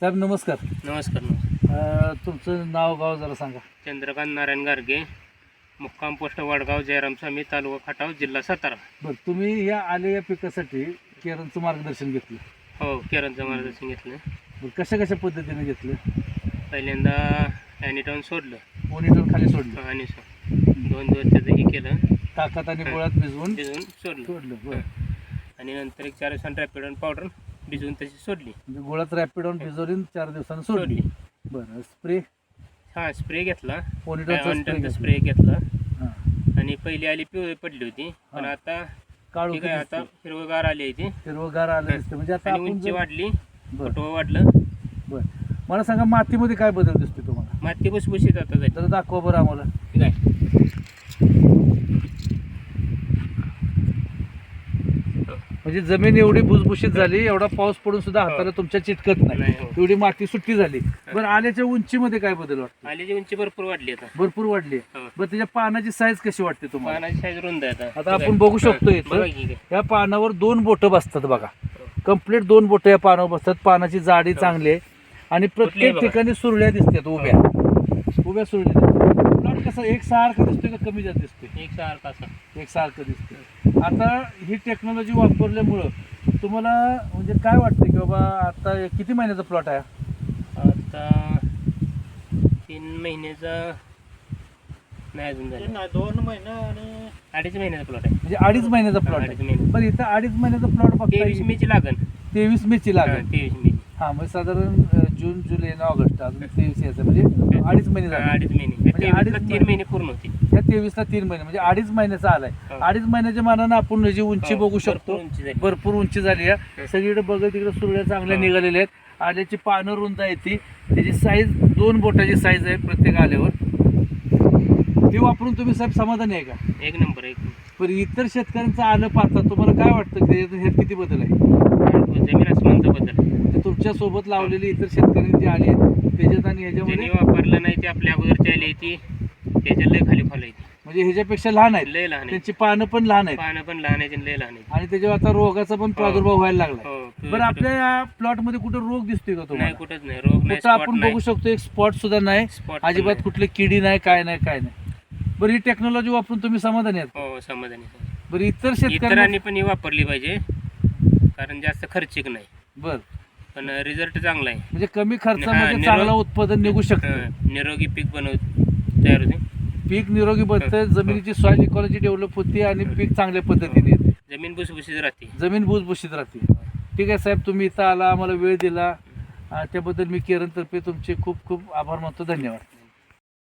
साहेब नमस्कार. नमस्कार नमस्कार. अ, तुमचं नाव गाव जरा सांगा. चंद्रकांत नारायण गारगे मुक्काम पोस्ट वडगाव जयराम स्वामी तालुका खटाव जिल्हा सातारा. बरं तुम्ही या आले या पिकासाठी केरळचं मार्गदर्शन घेतलं. हो केरळचं मार्गदर्शन घेतलं. बरं कशा कशा पद्धतीने घेतलं? पहिल्यांदा ॲनिटॉन सोडलं. मॉनिटर खाली सोडलं. आणि सो- दोन दिवस त्याचं हे केलं. ताकात आणि गोळ्यात भिजवून भिजवून सोडलं. सोडलं बरं. आणि नंतर एक चार दिवसांनी रॅपिडॉन पावडर भिजवून तशी सोडली. म्हणजे गोळ्यात रॅपिडॉन भिजवली आणि चार दिवसांनी सोडली. सोडली. बरं स्प्रे हा स्प्रे घेतला. ऑनिटॉनचा स्प्रे स्प्रे घेतला. आणि पहिली आली पिवळी पडली होती. पण हा. आता काळू ठीक आहे आता हिरवगार आली आहे ती. हिरवगार आलं दिसतं. म्हणजे आता आणि आपण उंची जर- वाढली बरं. फटवा वाढलं. बरं. मला सांगा मातीमध्ये काय बदल दिसतो तुम्हाला? माती भुसभुशीत आता जाईल जरा दाखवा बरं आम्हाला. ठीक आहे. म्हणजे जमीन एवढी भुसभुशीत झाली एवढा पाऊस पडून सुद्धा हाताला तुमच्या चिटकत नाही. नाही हो. एवढी माती सुट्टी झाली. बरं आल्याच्या उंचीमध्ये काय बदल वाटतो आलीची उंची भरपूर वाढली आता. भरपूर वाढली. हो. बरं त्याच्या पानाची साईज कशी वाटते तुम्हाला? पानाची साईज रुंद आहे आता. आपण बघू. शकतो इथं. बघा की काय. या पानावर दोन बोटं बसतात बघा. कंप्लीट दोन बोटं या पानावर बसतात. पानाची जाडी चांगली आहे. आणि प्रत्येक बघा. ठिकाणी सुरळ्या दिसतात उभ्या. उभ्या सुरळ्या प्लॉट कसा एक सारखा दिसतोय का कमी जास्त दिसतोय? एक सारखा असा. एक सारखं दिसतंय. आता ही टेक्नॉलॉजी वापरल्यामुळं तुम्हाला म्हणजे काय वाटतं की बाबा आता किती महिन्याचा प्लॉट आहे? आता तीन महिन्याचा नाही अजून झालं. दोन महिने आणि अडीच महिन्याचा प्लॉट आहे. म्हणजे अडीच महिन्याचा प्लॉट अडीच आहे. महिने. बरं इथं अडीच महिन्याचा प्लॉट बघता तेवीस मेची लागन. तेवीस मेची हा, लागेल तेवीस मे हा म्हणजे साधारण अं, जून जुलै आणि ऑगस्ट अजून तेवीस याचं म्हणजे अडीच महिने हा, झाले. अडीच महिने. तेवीसला तीन महिने- पूर्ण होते या तेवीसला तीन महिने म्हणजे अडीच महिन्याचा आलाय. हा. अडीच महिन्याच्या मानानं आपण जी उंची हो, बघू शकतो भरपूर उंची झाली. भरपूर उंची झाली आहे. सगळीकडे बघत तिकडे सुरळ्या चांगल्या हो. निघालेल्या आहेत. आल्याची पानं रुंद आहे ती. त्याची साईज दोन बोटाची साईज आहे प्रत्येक आल्यावर. हे वापरून तुम्ही साहेब समाधानी आहे का? एक नंबर एक नंबर. पण इतर शेतकऱ्यांचं आलं पाहता तुम्हाला काय वाटतं की याच्यात- ह्यात किती बदल आहे? जमीन आसमानचा बदल म्हणजे तुमच्यासोबत लावलेली इतर शेतकरी जे आले आहेत त्याच्यात आणि ज्यांनी वापरलं नाही ते आपल्या अगोदरची आली ती त्याच्या लय खाली फॉल आहे म्हणजे ह्याच्यापेक्षा लहान आहेत? लय लहान आहे त्यांची पानं पण लहान आहेत. पानं पण लहान आहे लय लहान आहे आणि त्याच्यावर आता रोगाचा पण प्रादुर्भाव व्हायला लागला हो बरं आपल्या या प्लॉटमध्ये कुठे रोग दिसतोय का नाही तुम्हाला कुठंच नाही. रोग नाही कुठं spot आपण नाही. बघू शकतो एक स्पॉट सुद्धा नाही. Spot पण अजिबात नाही. कुठले किडी नाही काय नाही काय नाही. बरं ही टेक्नॉलॉजी वापरून तुम्ही समाधानी आहात? हो समाधानी बरं इतर शेतकऱ्यांना इतरांनी पण ही वापरली पाहिजे कारण जास्त खर्चिक नाही. बर. पण रिझल्ट चांगला आहे. म्हणजे कमी हा, खर्चामध्ये चांगलं उत्पादन निघू शकतं. हं, निरोगी पीक बनव तयार होते. पीक निरोगी बनतं जमिनीची सॉइल इकॉलॉजी डेव्हलप होते आणि पीक चांगल्या पद्धतीने येते. जमीन भुसभुशीत राहते. जमीन भुसभुशीत राहते. ठीक आहे साहेब तुम्ही इथं आला आम्हाला वेळ दिला. त्याबद्दल मी केरनतर्फे तुमचे खूप खूप आभार मानतो. धन्यवाद.